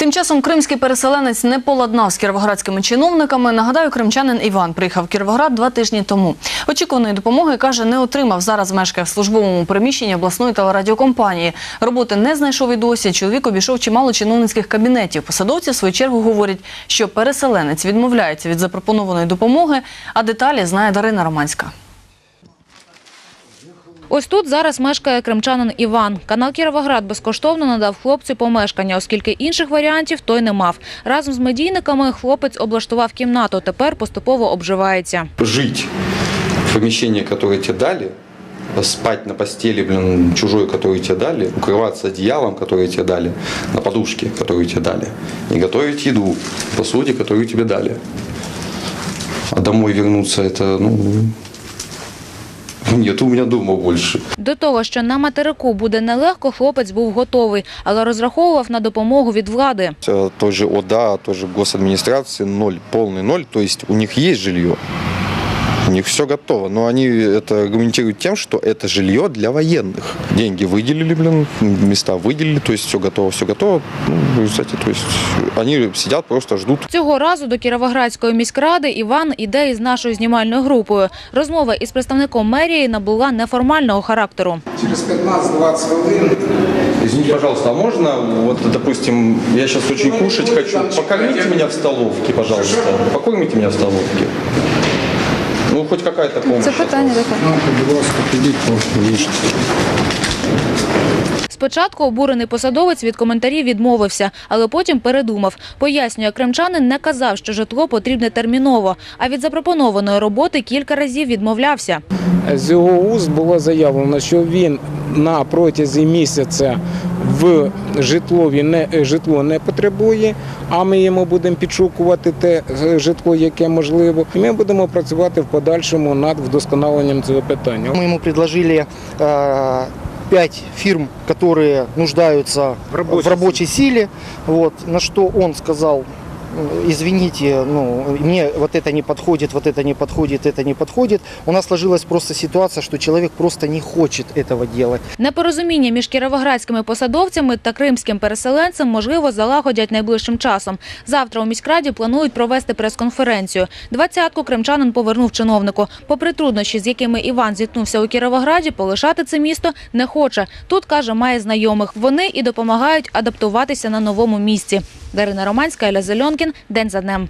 Тим часом кримський переселенець не поладнав з кіровоградськими чиновниками. Нагадаю, кримчанин Іван приїхав в Кіровоград два тижні тому. Очікуваної допомоги каже, не отримав. Зараз мешкає в службовому приміщенні обласної телерадіокомпанії. Роботи не знайшов і досі. Чоловік обійшов чимало чиновницьких кабінетів. Посадовці в свою чергу говорять, що переселенець відмовляється від запропонованої допомоги. А деталі знає Дарина Романська. Ось тут зараз мешкає кримчанин Іван. Канал Кіровоград безкоштовно надав хлопцю помешкання, оскільки інших варіантів той не мав. Разом з медійниками хлопець облаштував кімнату, тепер поступово обживається. жить в помещении, которое тебе дали, спать на постели, блин, чужой, которую тебе дали, укрываться одеялом, которое тебе дали, на подушке, которую тебе дали, и готовить еду, посуде, которую тебе дали. А домой вернуться это, ну, нет у меня дома больше. До того, що на материку буде нелегко, хлопець був готовий, але розраховував на допомогу від влади. Э, Той же ОДА, той же госадминистрации ноль, полный ноль, то есть у них есть жилье. У них все готово, но они это аргументируют тем, что это жилье для военных. Деньги выделили, блин, места выделили, то есть все готово, все готово. Ну, в результате, то есть они сидят, просто ждут. Цього разу до Кіровоградської міськради Іван іде із нашою знімальною групою. Розмова із представником мерії набула неформального характеру. Через 15-20 хвилин Извините, пожалуйста, а можно, вот, допустим, я сейчас очень кушать хочу, покормите меня в столовке, пожалуйста, покормите меня в столовке. Ну, хоть какая-то. Це питання таке. будь ласка, підіть, поїжте. Спочатку обурений посадовець від коментарів відмовився, але потім передумав. Пояснює, кримчанин не казав, що житло потрібне терміново, а від запропонованої роботи кілька разів відмовлявся. З його уст було заявлено, що він на протязі місяця в житлові не житло не потребує, а ми йому будемо підшукувати те е, житло, яке можливо. І ми будемо працювати в подальшому над вдосконаленням цього питання. Мы ему предложили э, пять фирм, которые нуждаются В рабочей в рабочей силе. Вот, на что он сказал, «М, извините, ну, мне вот это не подходит, вот это не подходит, это не подходит. У нас сложилась просто ситуация, что человек просто не хочет этого делать. Непорозуміння між кіровоградськими посадовцями та кримським переселенцем можливо залагодять найближчим часом. Завтра у міськраді планують провести прес-конференцію. Двадцятку кримчанин повернув чиновнику. Попри труднощі, з якими Іван зіткнувся у Кіровограді, полишати це місто не хоче. Тут каже, має знайомих. Вони і допомагають адаптуватися на новому місці. Дарина Романська, Еля Зельонкін. День за днем.